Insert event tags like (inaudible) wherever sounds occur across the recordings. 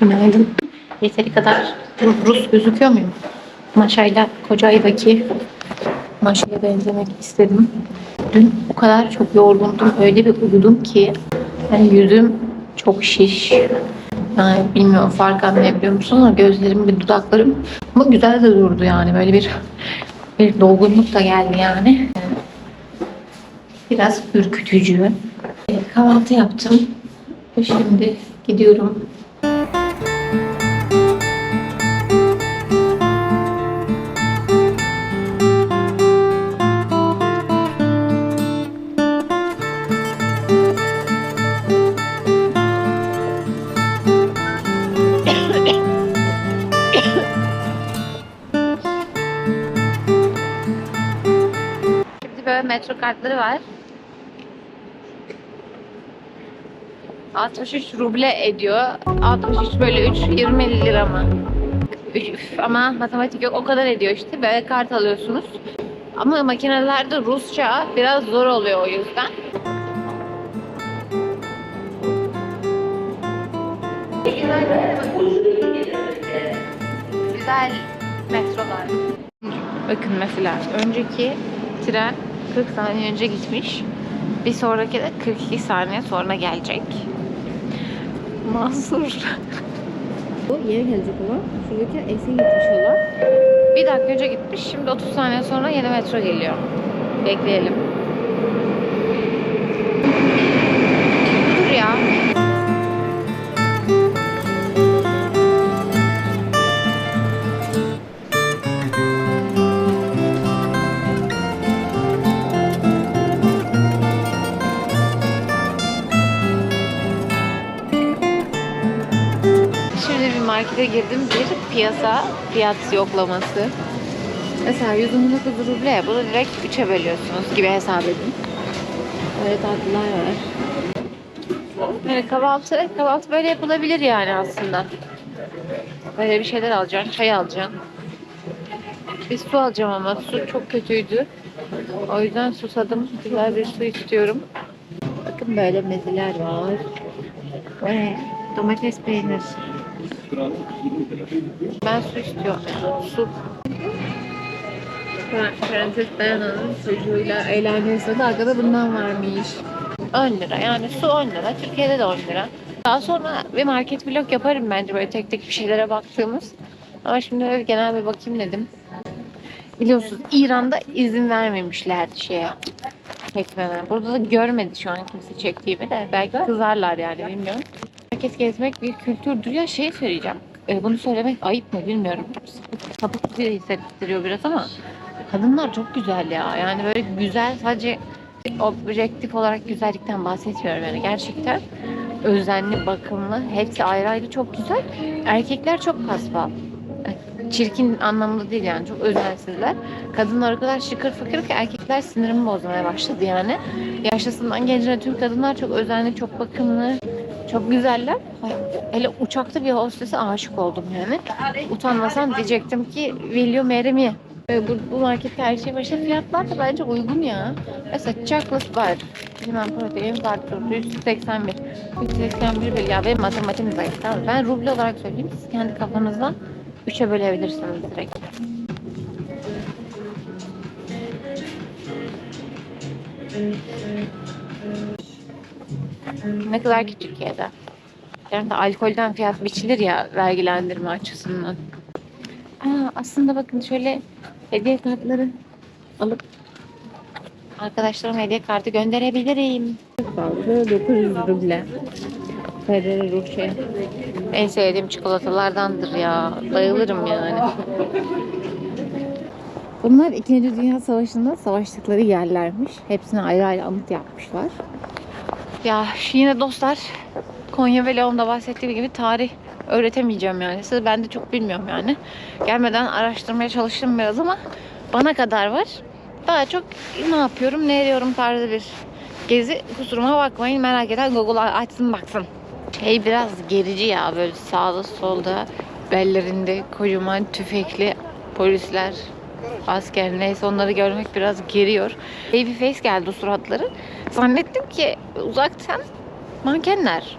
Günaydın. Yeteri kadar Rus gözüküyor muyum? Maşayla koca ayıdaki Maşa'ya benzemek istedim. Dün o kadar çok yorgundum. Öyle bir uyudum ki yani yüzüm çok şiş. Yani bilmiyorum fark anlayabiliyor musunuz ama gözlerim ve dudaklarım ama güzel de durdu yani böyle bir bir dolgunluk da geldi yani. Biraz ürkütücü. Kahvaltı yaptım. Şimdi gidiyorum. Metro kartları var. 63 ruble ediyor. 63 bölü 3 20 lira mı? Üf, ama matematik yok o kadar ediyor işte. Böyle kart alıyorsunuz. Ama makinelerde Rusça biraz zor oluyor o yüzden. Güzel metrolar. Bakın mesela önceki tren 40 saniye önce gitmiş. Bir sonraki de 42 saniye sonra gelecek. Mahsur. Bu yeni gelecek olan. Şuradaki eski gitmiş olan. Bir dakika önce gitmiş. Şimdi 30 saniye sonra yeni metro geliyor. Bekleyelim. Markete girdim. Bir piyasa fiyat yoklaması. Mesela 119 ruble. Bunu direkt 3'e bölüyorsunuz gibi hesap edin. Böyle tatlılar var. Yani kahvaltı, kahvaltı böyle yapılabilir yani aslında. Böyle bir şeyler alacaksın, çay alacaksın. Bir su alacağım ama su çok kötüydü. O yüzden susadım. Güzel bir su istiyorum. Bakın böyle mezeler var. Ne? Domates peynir. Ben su istiyorum. Su. Prenses Diana'nın çocuğuyla eğlence sırada arkada bundan varmış. 10 lira. Yani su 10 lira. Türkiye'de de 10 lira. Daha sonra bir market vlog yaparım bence böyle tek tek bir şeylere baktığımız. Ama şimdi öyle genel bir bakayım dedim. Biliyorsunuz İran'da izin vermemişlerdi şeye çekmeme. Burada da görmedi şu an kimse çektiğimi de. Belki kızarlar yani bilmiyorum. Herkes gezmek bir kültürdür. Ya şey söyleyeceğim. E, bunu söylemek ayıp mı bilmiyorum. Sapık diye hissettiriyor biraz ama kadınlar çok güzel ya. Yani böyle güzel sadece objektif olarak güzellikten bahsetmiyorum yani gerçekten özenli, bakımlı, hepsi ayrı ayrı çok güzel. Erkekler çok paspal. Çirkin anlamda değil yani çok özensizler. Kadınlar o kadar şıkır fıkır ki erkekler sinirimi bozmaya başladı yani. Yaşlısından gencine tüm kadınlar çok özenli, çok bakımlı, çok güzeller. Hele uçakta bir hostese aşık oldum yani. Utanmasam diyecektim ki William Merimi. Bu, bu markette her şey. İşte fiyatlar da bence uygun ya. Mesela chocolate var. Bilmem protein var. 181. 181 bir ya benim matematiğim zayıf. Tamam. Ben ruble olarak söyleyeyim. Siz kendi kafanızdan 3'e bölebilirsiniz direkt. Ne kadar ki Türkiye'de. Yani de alkolden fiyat biçilir ya vergilendirme açısından. Aa, aslında bakın şöyle hediye kartları alıp arkadaşlarıma hediye kartı gönderebilirim. Fazla 900 ruble. Ferrero Rocher. En sevdiğim çikolatalardandır ya. Bayılırım yani. Bunlar 2. Dünya Savaşı'nda savaştıkları yerlermiş. Hepsine ayrı ayrı anıt yapmışlar. Ya yine dostlar Konya ve Leon'da bahsettiğim gibi tarih öğretemeyeceğim yani. Size ben de çok bilmiyorum yani. Gelmeden araştırmaya çalıştım biraz ama bana kadar var. Daha çok ne yapıyorum, ne ediyorum tarzı bir gezi. Kusuruma bakmayın merak eden Google'a açsın baksın. Şey biraz gerici ya böyle sağda solda bellerinde kocaman tüfekli polisler asker neyse onları görmek biraz geriyor. Baby face geldi o suratları. Zannettim ki uzaktan mankenler.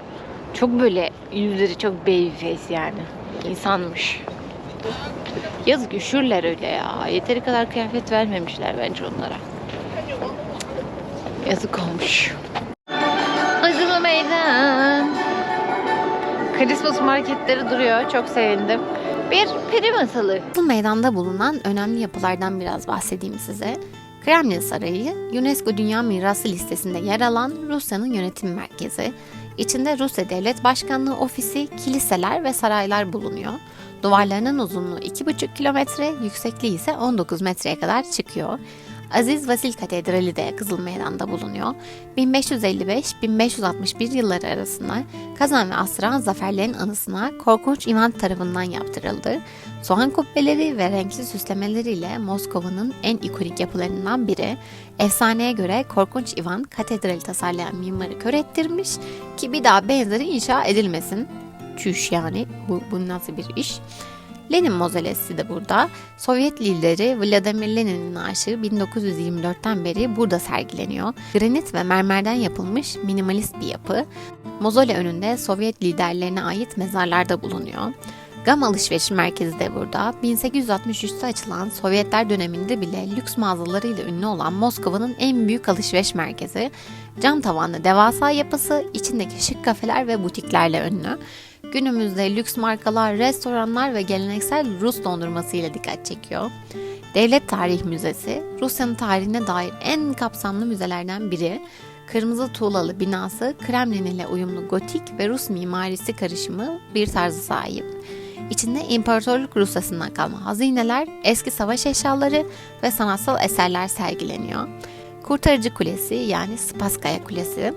Çok böyle yüzleri çok baby face yani. İnsanmış. Yazık üşürler öyle ya. Yeteri kadar kıyafet vermemişler bence onlara. Yazık olmuş. Acılı meydan. Christmas marketleri duruyor. Çok sevindim. Bir peri masalı. Bu meydanda bulunan önemli yapılardan biraz bahsedeyim size. Kremlin Sarayı, UNESCO Dünya Mirası listesinde yer alan Rusya'nın yönetim merkezi. İçinde Rusya Devlet Başkanlığı ofisi, kiliseler ve saraylar bulunuyor. Duvarlarının uzunluğu 2,5 kilometre, yüksekliği ise 19 metreye kadar çıkıyor. Aziz Vasil Katedrali de Kızıl Meydan'da bulunuyor. 1555-1561 yılları arasında Kazan ve Astrakhan zaferlerin anısına Korkunç İvan tarafından yaptırıldı. Soğan kubbeleri ve renkli süslemeleriyle Moskova'nın en ikonik yapılarından biri. Efsaneye göre Korkunç İvan katedrali tasarlayan mimarı kör ettirmiş ki bir daha benzeri inşa edilmesin. Çüş yani bu, bu nasıl bir iş? Lenin mozolesi de burada. Sovyet lideri Vladimir Lenin'in naaşı 1924'ten beri burada sergileniyor. Granit ve mermerden yapılmış minimalist bir yapı. Mozole önünde Sovyet liderlerine ait mezarlar da bulunuyor. Gam alışveriş merkezi de burada. 1863'te açılan Sovyetler döneminde bile lüks mağazalarıyla ünlü olan Moskova'nın en büyük alışveriş merkezi. Cam tavanlı devasa yapısı, içindeki şık kafeler ve butiklerle ünlü. Günümüzde lüks markalar, restoranlar ve geleneksel Rus dondurması ile dikkat çekiyor. Devlet Tarih Müzesi, Rusya'nın tarihine dair en kapsamlı müzelerden biri. Kırmızı tuğlalı binası Kremlin ile uyumlu gotik ve Rus mimarisi karışımı bir tarzı sahip. İçinde İmparatorluk Rusyasından kalma hazineler, eski savaş eşyaları ve sanatsal eserler sergileniyor. Kurtarıcı Kulesi yani Spaskaya Kulesi,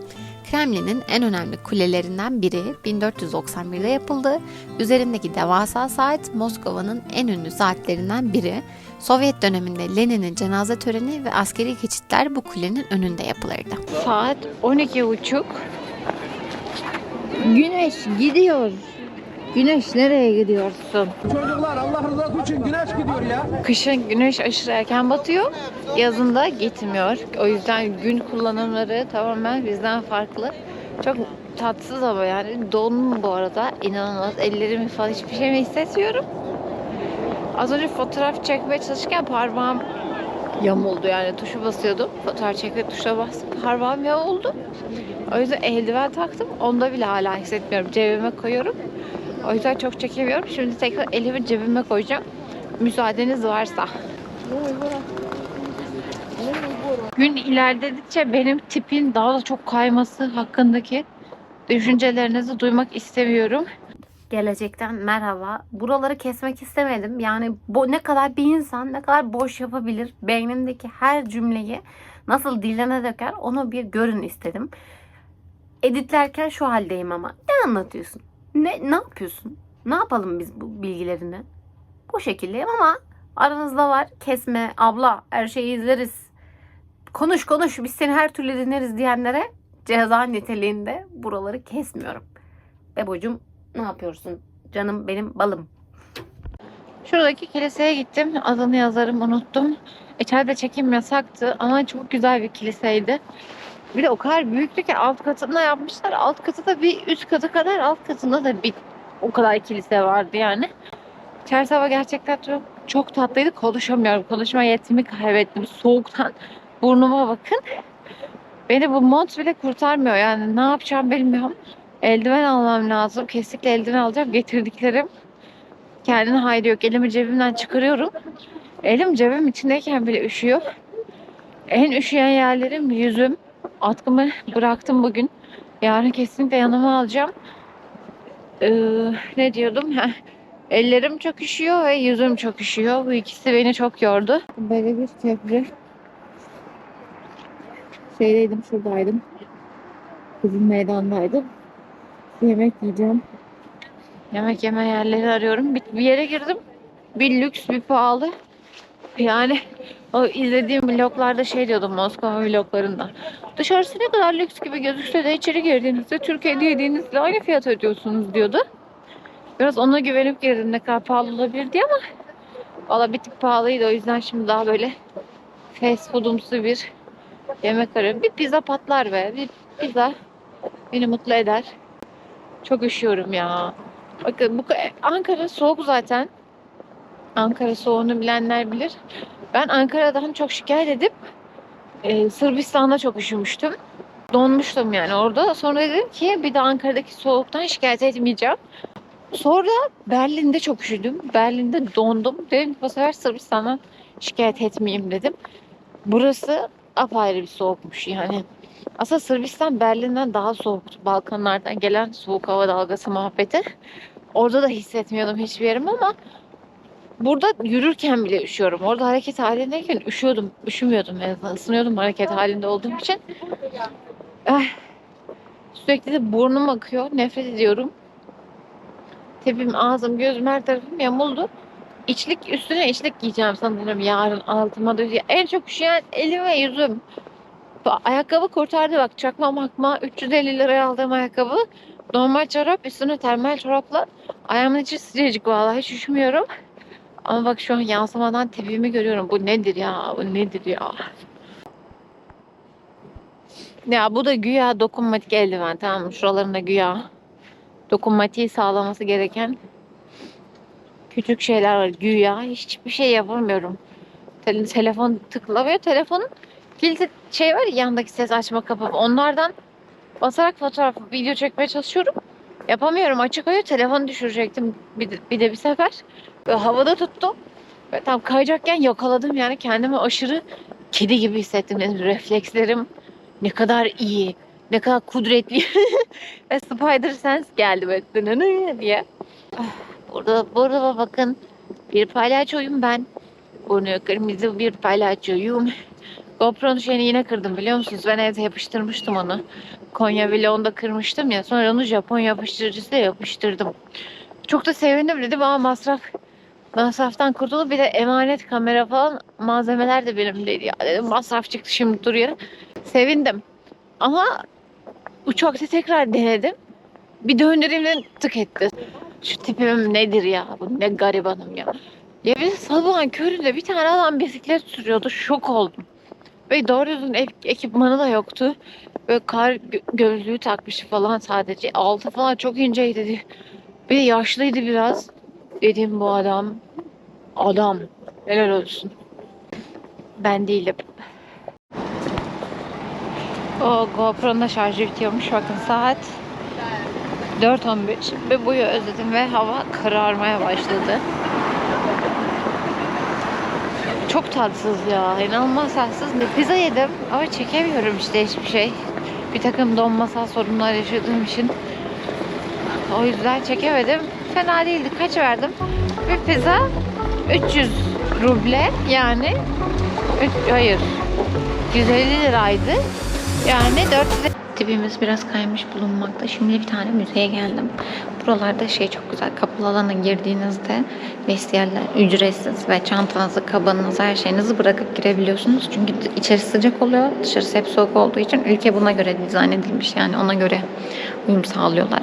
Kremlin'in en önemli kulelerinden biri 1491'de yapıldı. Üzerindeki devasa saat Moskova'nın en ünlü saatlerinden biri. Sovyet döneminde Lenin'in cenaze töreni ve askeri geçitler bu kulenin önünde yapılırdı. Saat 12.30. Güneş gidiyor. Güneş nereye gidiyorsun? Çocuklar Allah rızası için güneş gidiyor ya. Kışın güneş aşırı erken batıyor. Yazında gitmiyor. O yüzden gün kullanımları tamamen bizden farklı. Çok tatsız ama yani dondum bu arada. İnanılmaz. Ellerimi falan hiçbir şey mi hissetmiyorum. Az önce fotoğraf çekmeye çalışırken parmağım yamuldu yani tuşu basıyordum. Fotoğraf çekme tuşuna bastım. Parmağım yamuldu. O yüzden eldiven taktım. Onda bile hala hissetmiyorum. Cebime koyuyorum. O yüzden çok çekemiyorum. Şimdi tekrar elimi cebime koyacağım. Müsaadeniz varsa. Gün ilerledikçe benim tipin daha da çok kayması hakkındaki düşüncelerinizi duymak istemiyorum. Gelecekten merhaba. Buraları kesmek istemedim. Yani ne kadar bir insan ne kadar boş yapabilir. Beynindeki her cümleyi nasıl diline döker onu bir görün istedim. Editlerken şu haldeyim ama. Ne anlatıyorsun? Ne ne yapıyorsun? Ne yapalım biz bu bilgilerini? Bu şekildeyim ama aranızda var. Kesme, abla her şeyi izleriz. Konuş konuş biz seni her türlü dinleriz diyenlere ceza niteliğinde buraları kesmiyorum. Bebocum ne yapıyorsun? Canım benim balım. Şuradaki kiliseye gittim. Adını yazarım unuttum. İçeride çekim yasaktı ama çok güzel bir kiliseydi. Bir de o kadar büyüktü ki alt katında yapmışlar. Alt katı da bir üst katı kadar alt katında da bir o kadar kilise vardı yani. İçerisi hava gerçekten çok, çok tatlıydı. Konuşamıyorum. Konuşma yetimi kaybettim. Soğuktan burnuma bakın. Beni bu mont bile kurtarmıyor yani. Ne yapacağım bilmiyorum. Eldiven almam lazım. Kesinlikle eldiven alacağım. Getirdiklerim kendine hayli yok. Elimi cebimden çıkarıyorum. Elim cebim içindeyken bile üşüyor. En üşüyen yerlerim yüzüm. Atkımı bıraktım bugün. Yarın kesinlikle yanıma alacağım. Ee, ne diyordum? (laughs) Heh. Ellerim çok üşüyor ve yüzüm çok üşüyor. Bu ikisi beni çok yordu. Böyle bir köprü. Şeydeydim, şuradaydım. Kızıl meydandaydım. Yemek yiyeceğim. Yemek yeme yerleri arıyorum. Bir, bir yere girdim. Bir lüks, bir pahalı. Yani o izlediğim vloglarda şey diyordum Moskova vloglarında. Dışarısı ne kadar lüks gibi gözükse de içeri girdiğinizde Türkiye'de yediğinizle aynı fiyat ödüyorsunuz diyordu. Biraz ona güvenip girdim ne kadar pahalı olabilir diye ama valla bir tık pahalıydı o yüzden şimdi daha böyle fast foodumsu bir yemek arıyorum. Bir pizza patlar be. Bir pizza beni mutlu eder. Çok üşüyorum ya. Bakın bu Ankara soğuk zaten. Ankara soğuğunu bilenler bilir. Ben Ankara'dan çok şikayet edip e, Sırbistan'da çok üşümüştüm. Donmuştum yani orada. Sonra dedim ki bir de Ankara'daki soğuktan şikayet etmeyeceğim. Sonra Berlin'de çok üşüdüm. Berlin'de dondum. Dedim ki bu sefer Sırbistan'dan şikayet etmeyeyim dedim. Burası apayrı bir soğukmuş yani. Aslında Sırbistan Berlin'den daha soğuktu. Balkanlardan gelen soğuk hava dalgası muhabbeti. Orada da hissetmiyordum hiçbir yerim ama burada yürürken bile üşüyorum. Orada hareket halindeyken üşüyordum. Üşümüyordum en azından. Hareket halinde olduğum için. Eh, sürekli de burnum akıyor. Nefret ediyorum. Tepim, ağzım, gözüm her tarafım yamuldu. İçlik üstüne içlik giyeceğim sanırım yarın altıma da. En çok üşüyen elim ve yüzüm. Ayakkabı kurtardı bak çakma makma 350 liraya aldığım ayakkabı. Normal çorap üstüne termal çorapla ayağımın içi sıcacık vallahi hiç üşümüyorum. Ama bak şu an yansımadan tepimi görüyorum. Bu nedir ya? Bu nedir ya? Ya bu da güya dokunmatik eldiven tamam mı? Şuralarında güya dokunmatiği sağlaması gereken küçük şeyler var. Güya hiçbir şey yapamıyorum. Tele- telefon tıklamıyor. Telefonun kilitli şey var ya yandaki ses açma kapama. Onlardan basarak fotoğraf, video çekmeye çalışıyorum. Yapamıyorum. Açık koyuyor. Telefonu düşürecektim bir de bir, de bir sefer. Böyle havada tuttum. Ve tam kayacakken yakaladım yani kendimi aşırı kedi gibi hissettim. Yani reflekslerim ne kadar iyi, ne kadar kudretli. (laughs) Ve Spider Sense geldi böyle diye. Burada, burada bakın bir palyaçoyum ben. Burnu kırmızı bir palyaçoyum. GoPro'nun şeyini yine kırdım biliyor musunuz? Ben evde yapıştırmıştım onu. Konya vlogunda kırmıştım ya. Sonra onu Japon yapıştırıcısıyla yapıştırdım. Çok da sevindim dedim ama masraf masraftan kurtulup bir de emanet kamera falan malzemeler de benimdeydi. Ya dedim masraf çıktı şimdi dur. Sevindim. Ama uçakta tekrar denedim. Bir döndüğümde tık etti. Şu tipim nedir ya? Bu ne garibanım ya. Ya bir de sabahın köründe bir tane adam bisiklet sürüyordu. Şok oldum. Ve doğru düzgün ek- ekipmanı da yoktu. Böyle kar gö- gözlüğü takmış falan sadece. Altı falan çok inceydi. Bir de yaşlıydı biraz. Dedim bu adam adam. Helal olsun. Ben değilim. O GoPro'nun da şarjı bitiyormuş. Bakın saat 4.15 ve buyu özledim ve hava kararmaya başladı. Çok tatsız ya. İnanılmaz tatsız. Pizza yedim ama çekemiyorum işte hiçbir şey. Bir takım donmasal sorunlar yaşadığım için. O yüzden çekemedim. Fena değildi. Kaç verdim? Bir pizza 300 ruble yani üç- hayır 150 liraydı. Yani 400 Tipimiz biraz kaymış bulunmakta. Şimdi bir tane müzeye geldim. Buralarda şey çok güzel. Kapalı alana girdiğinizde vestiyeller ücretsiz ve çantanızı, kabınızı, her şeyinizi bırakıp girebiliyorsunuz. Çünkü içerisi sıcak oluyor. Dışarısı hep soğuk olduğu için ülke buna göre dizayn edilmiş. Yani ona göre uyum sağlıyorlar.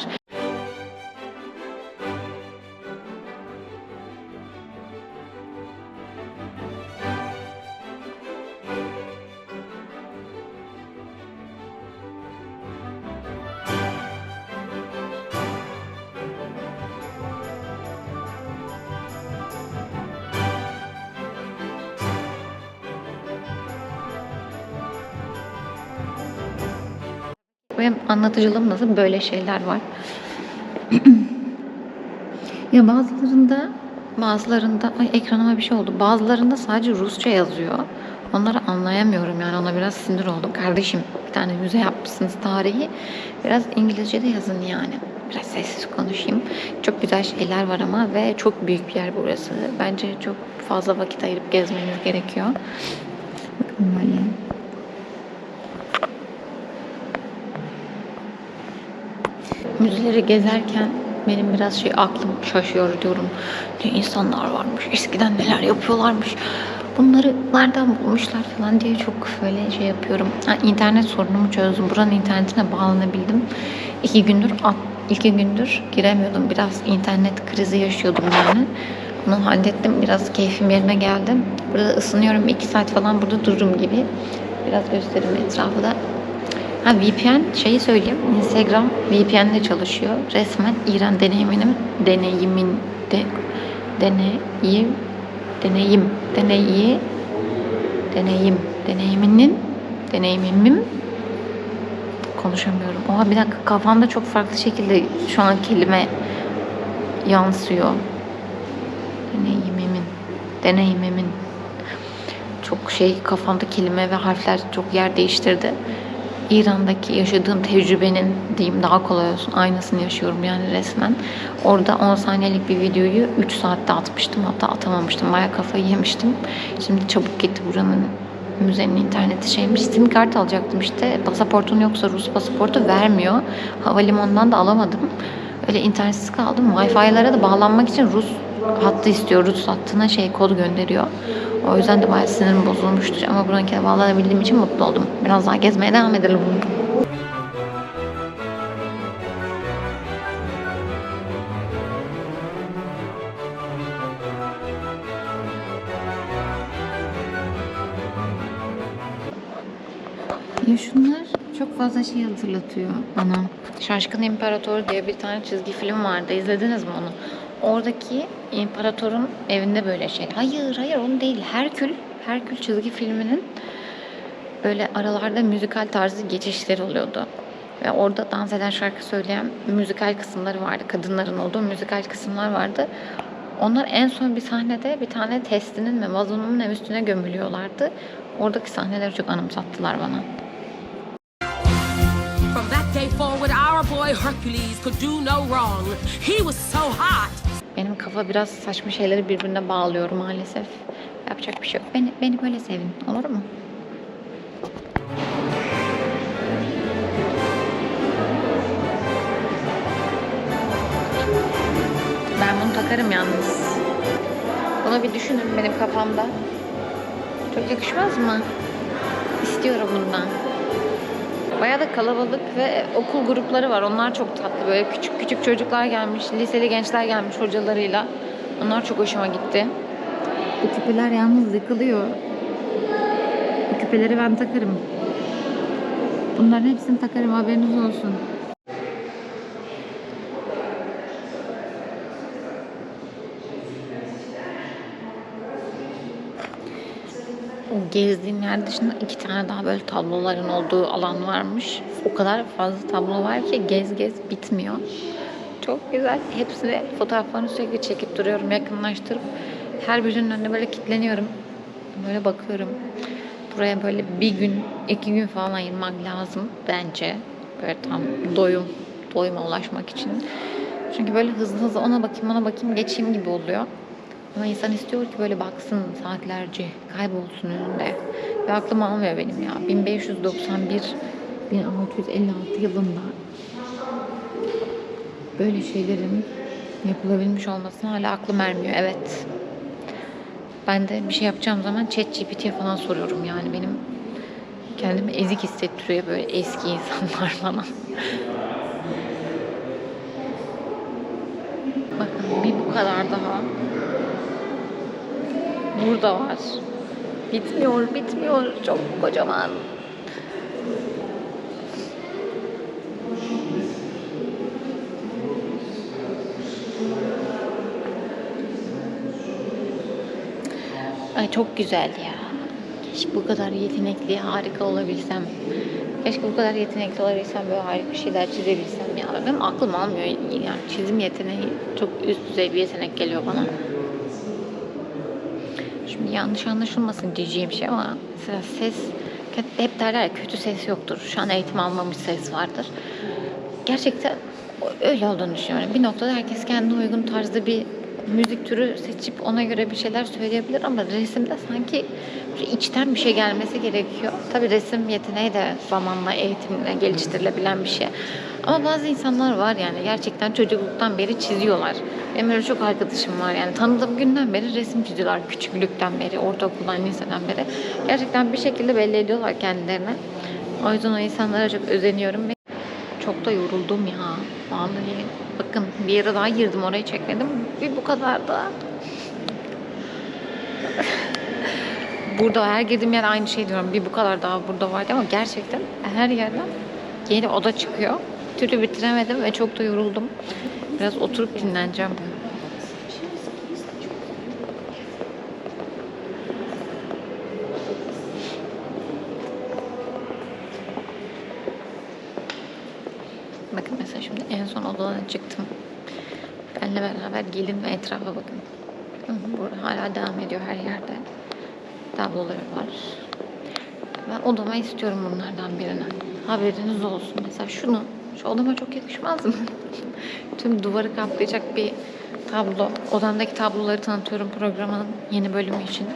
Benim anlatıcılığım nasıl böyle şeyler var. (clears throat) ya bazılarında bazılarında ay ekranıma bir şey oldu. Bazılarında sadece Rusça yazıyor. Onları anlayamıyorum yani ona biraz sinir oldum. Kardeşim bir tane müze yapmışsınız tarihi. Biraz İngilizce de yazın yani. Biraz sessiz konuşayım. Çok güzel şeyler var ama ve çok büyük bir yer burası. Bence çok fazla vakit ayırıp gezmeniz gerekiyor. Bakın böyle. Müzeleri gezerken benim biraz şey aklım şaşıyor diyorum. Ne insanlar varmış, eskiden neler yapıyorlarmış. Bunları nereden bulmuşlar falan diye çok böyle şey yapıyorum. Ha, internet sorunumu çözdüm. Buranın internetine bağlanabildim. İki gündür, iki gündür giremiyordum. Biraz internet krizi yaşıyordum yani. Onu hallettim. Biraz keyfim yerine geldi. Burada ısınıyorum. iki saat falan burada dururum gibi. Biraz göstereyim etrafı da. Ha VPN şeyi söyleyeyim. Instagram VPN de çalışıyor. Resmen İran deneyiminin deneyimin de deneyim deneyim deneyi deneyim deneyiminin deneyimimin konuşamıyorum. Oha bir dakika kafamda çok farklı şekilde şu an kelime yansıyor. Deneyimimin deneyimimin çok şey kafamda kelime ve harfler çok yer değiştirdi. İran'daki yaşadığım tecrübenin diyeyim daha kolay olsun aynısını yaşıyorum yani resmen. Orada 10 saniyelik bir videoyu 3 saatte atmıştım hatta atamamıştım bayağı kafayı yemiştim. Şimdi çabuk gitti buranın müzenin interneti şeymiş. Sim kart alacaktım işte. Pasaportun yoksa Rus pasaportu vermiyor. Havalimanından da alamadım. Öyle internetsiz kaldım. Wi-Fi'lara da bağlanmak için Rus hattı istiyor. Rus hattına şey kod gönderiyor. O yüzden de bayağı sinirim bozulmuştur. Ama buradakine bağlanabildiğim için mutlu oldum. Biraz daha gezmeye devam edelim. Ya şunlar çok fazla şey hatırlatıyor bana. Şaşkın İmparator diye bir tane çizgi film vardı. İzlediniz mi onu? Oradaki imparatorun evinde böyle şey. Hayır hayır onu değil. Herkül. Herkül çizgi filminin böyle aralarda müzikal tarzı geçişleri oluyordu. Ve orada dans eden şarkı söyleyen müzikal kısımları vardı. Kadınların olduğu müzikal kısımlar vardı. Onlar en son bir sahnede bir tane testinin ve vazonun ne üstüne gömülüyorlardı. Oradaki sahneleri çok anımsattılar bana. From that day forward, our boy Hercules could do no wrong. He was so hot. Benim kafa biraz saçma şeyleri birbirine bağlıyor maalesef. Yapacak bir şey yok. Beni, beni böyle sevin. Olur mu? Ben bunu takarım yalnız. Bunu bir düşünün benim kafamda. Çok yakışmaz mı? İstiyorum bundan. Bayağı da kalabalık ve okul grupları var. Onlar çok tatlı. Böyle küçük küçük çocuklar gelmiş, liseli gençler gelmiş hocalarıyla. Onlar çok hoşuma gitti. Bu küpeler yalnız yıkılıyor. Bu küpeleri ben takarım. Bunların hepsini takarım haberiniz olsun. Gezdiğim yer dışında iki tane daha böyle tabloların olduğu alan varmış. O kadar fazla tablo var ki gez gez bitmiyor. Çok güzel. Hepsini fotoğraflarını sürekli çekip duruyorum, yakınlaştırıp. Her birinin önüne böyle kilitleniyorum. Böyle bakıyorum. Buraya böyle bir gün, iki gün falan ayırmak lazım bence. Böyle tam doyum, doyuma ulaşmak için. Çünkü böyle hızlı hızlı ona bakayım, ona bakayım, geçeyim gibi oluyor. Ama insan istiyor ki böyle baksın saatlerce, kaybolsun önünde. Ve aklım almıyor benim ya. 1591, 1656 yılında böyle şeylerin yapılabilmiş olmasına hala aklım ermiyor. Evet. Ben de bir şey yapacağım zaman ChatGPT'ye falan soruyorum yani benim kendimi ezik hissettiriyor böyle eski insanlar (laughs) falan. Bakın bir bu kadar daha burada var. Bitmiyor, bitmiyor. Çok kocaman. Ay çok güzel ya. Keşke bu kadar yetenekli, harika olabilsem. Keşke bu kadar yetenekli olabilsem, böyle harika şeyler çizebilsem ya. Benim aklım almıyor. Yani çizim yeteneği çok üst düzey bir yetenek geliyor bana. Şimdi yanlış anlaşılmasın diyeceğim şey ama mesela ses hep derler ya, kötü ses yoktur. Şu an eğitim almamış ses vardır. Gerçekten öyle olduğunu düşünüyorum. Bir noktada herkes kendine uygun tarzda bir müzik türü seçip ona göre bir şeyler söyleyebilir ama resimde sanki içten bir şey gelmesi gerekiyor. Tabii resim yeteneği de zamanla eğitimle geliştirilebilen bir şey. Ama bazı insanlar var yani gerçekten çocukluktan beri çiziyorlar. Benim öyle çok arkadaşım var yani tanıdığım günden beri resim çiziyorlar. Küçüklükten beri, ortaokuldan, liseden beri. Gerçekten bir şekilde belli ediyorlar kendilerine. O yüzden o insanlara çok özeniyorum ve çok da yoruldum ya. Vallahi bakın bir yere daha girdim orayı çekmedim. Bir bu kadar da. (laughs) burada her girdiğim yer aynı şey diyorum. Bir bu kadar daha burada vardı ama gerçekten her yerden yeni oda çıkıyor. bir türlü bitiremedim ve çok da yoruldum. Biraz oturup dinleneceğim. Bakın mesela şimdi en son odadan çıktım. Benle beraber gelin ve etrafa bakın. Burada hala devam ediyor her yerde. Tabloları var. Ben odama istiyorum bunlardan birini. Haberiniz olsun. Mesela şunu, şu odama çok yakışmaz mı? (laughs) Tüm duvarı kaplayacak bir tablo. Odamdaki tabloları tanıtıyorum programın yeni bölümü için.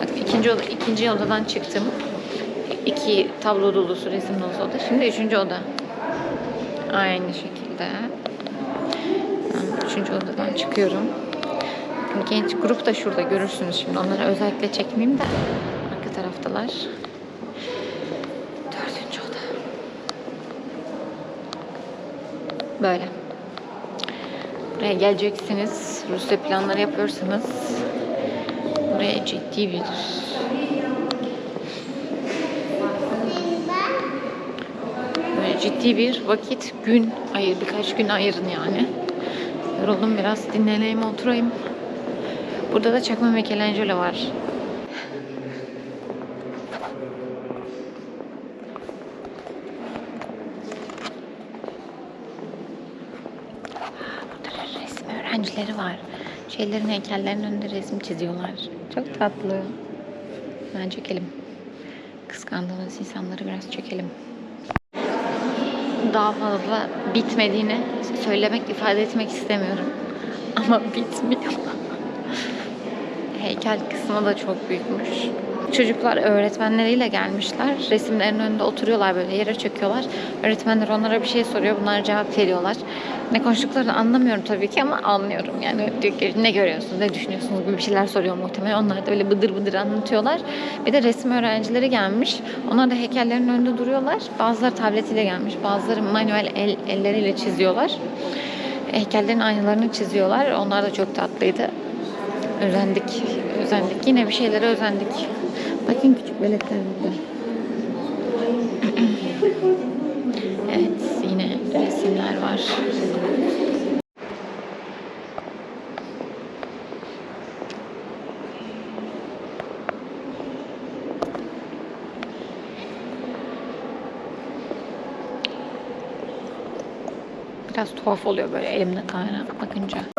Bakın ikinci, oda, ikinci odadan çıktım. İki tablo dolusu resim dolusu oda. Şimdi üçüncü oda. Aynı şekilde. Üçüncü odadan çıkıyorum. Bakın genç grup da şurada görürsünüz şimdi. Onları özellikle çekmeyeyim de. Arka taraftalar. Dördüncü oda. Böyle. Buraya geleceksiniz. Rusya planları yapıyorsanız buraya ciddi bir böyle ciddi bir vakit, gün ayır, birkaç gün ayırın yani. Yoruldum biraz dinleneyim, oturayım. Burada da çakma Michelangelo var. Burada resim öğrencileri var. Şeylerin heykellerin önünde resim çiziyorlar. Çok tatlı. Ben çekelim. Kıskandığımız insanları biraz çekelim. Daha fazla bitmediğini söylemek, ifade etmek istemiyorum. Ama bitmiyor. Heykel kısmı da çok büyükmüş. Çocuklar öğretmenleriyle gelmişler. Resimlerin önünde oturuyorlar böyle yere çöküyorlar. Öğretmenler onlara bir şey soruyor. Bunlar cevap veriyorlar. Ne konuştuklarını anlamıyorum tabii ki ama anlıyorum. Yani diyor ki ne görüyorsunuz, ne düşünüyorsunuz gibi bir şeyler soruyor muhtemelen. Onlar da böyle bıdır bıdır anlatıyorlar. Bir de resim öğrencileri gelmiş. Onlar da heykellerin önünde duruyorlar. Bazıları tabletiyle gelmiş. Bazıları manuel el, elleriyle çiziyorlar. Heykellerin aynalarını çiziyorlar. Onlar da çok tatlıydı. Özendik. Özendik. Yine bir şeylere özendik. Bakın küçük veletler burada. (clears throat) evet yine resimler var. Biraz tuhaf oluyor böyle elimde kamera bakınca.